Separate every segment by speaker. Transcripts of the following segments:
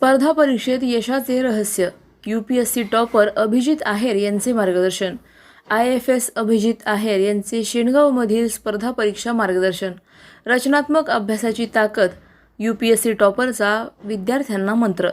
Speaker 1: स्पर्धा परीक्षेत यशाचे रहस्य. U P S C topper Abhijit Aher यांचे मार्गदर्शन. I F S Abhijit Aher यांचे शेणगावमधील स्पर्धा परीक्षा मार्गदर्शन. रचनात्मक अभ्यासाची ताकद. यू पी एस सी टॉपरचा विद्यार्थ्यांना मंत्र.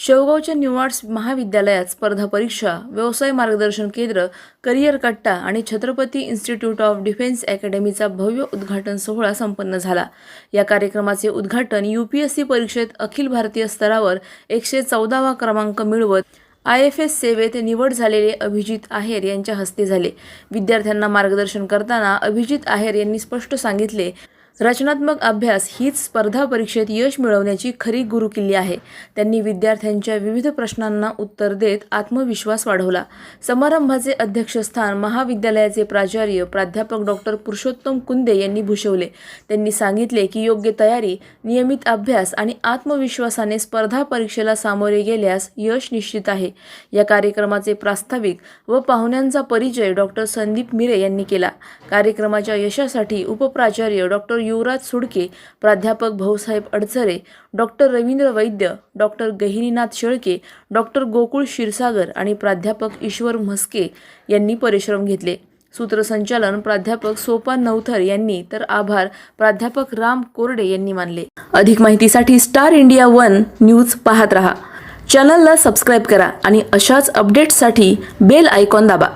Speaker 1: शेवगावच्या न्यूआर्ट्स महाविद्यालयात स्पर्धा परीक्षा व्यवसाय मार्गदर्शन केंद्र करिअर कट्टा आणि छत्रपती इन्स्टिट्यूट ऑफ डिफेन्स अकॅडमीचा भव्य उद्घाटन सोहळा संपन्न झाला. या कार्यक्रमाचे उद्घाटन यू पी एस सी परीक्षेत अखिल भारतीय स्तरावर एकशे चौदावा क्रमांक मिळवत आय एफ एस सेवेत निवड झालेले अभिजित आहेर यांच्या हस्ते झाले. विद्यार्थ्यांना मार्गदर्शन करताना अभिजित आहेर यांनी स्पष्ट सांगितले रचनात्मक अभ्यास हीच स्पर्धा परीक्षेत यश मिळवण्याची खरी गुरुकिल्ली आहे. त्यांनी विद्यार्थ्यांच्या विविध प्रश्नांना उत्तर देत आत्मविश्वास वाढवला. समारंभाचे अध्यक्षस्थान महाविद्यालयाचे प्राचार्य प्राध्यापक डॉक्टर पुरुषोत्तम कुंदे यांनी भूषवले. त्यांनी सांगितले की योग्य तयारी नियमित अभ्यास आणि आत्मविश्वासाने स्पर्धा परीक्षेला सामोरे गेल्यास यश निश्चित आहे. या कार्यक्रमाचे प्रास्ताविक व पाहुण्यांचा परिचय डॉक्टर संदीप मिरे यांनी केला. कार्यक्रमाच्या यशासाठी उपप्राचार्य डॉक्टर युवराज सुडके प्राध्यापक Bhausaheb Adchare doctor Ravindra Vaidya doctor Gahininath Shelke doctor Gokul Kshirsagar आणि प्राध्यापक ईश्वर म्हस्के यांनी परिश्रम घेतले. सूत्रसंचालन प्राध्यापक सोपान नवथर यांनी तर आभार प्राध्यापक राम कोरडे यांनी मानले. अधिक माहितीसाठी स्टार इंडिया वन न्यूज पाहत रहा. चॅनलला सबस्क्राईब करा आणि अशाच अपडेट्ससाठी बेल आयकॉन दाबा.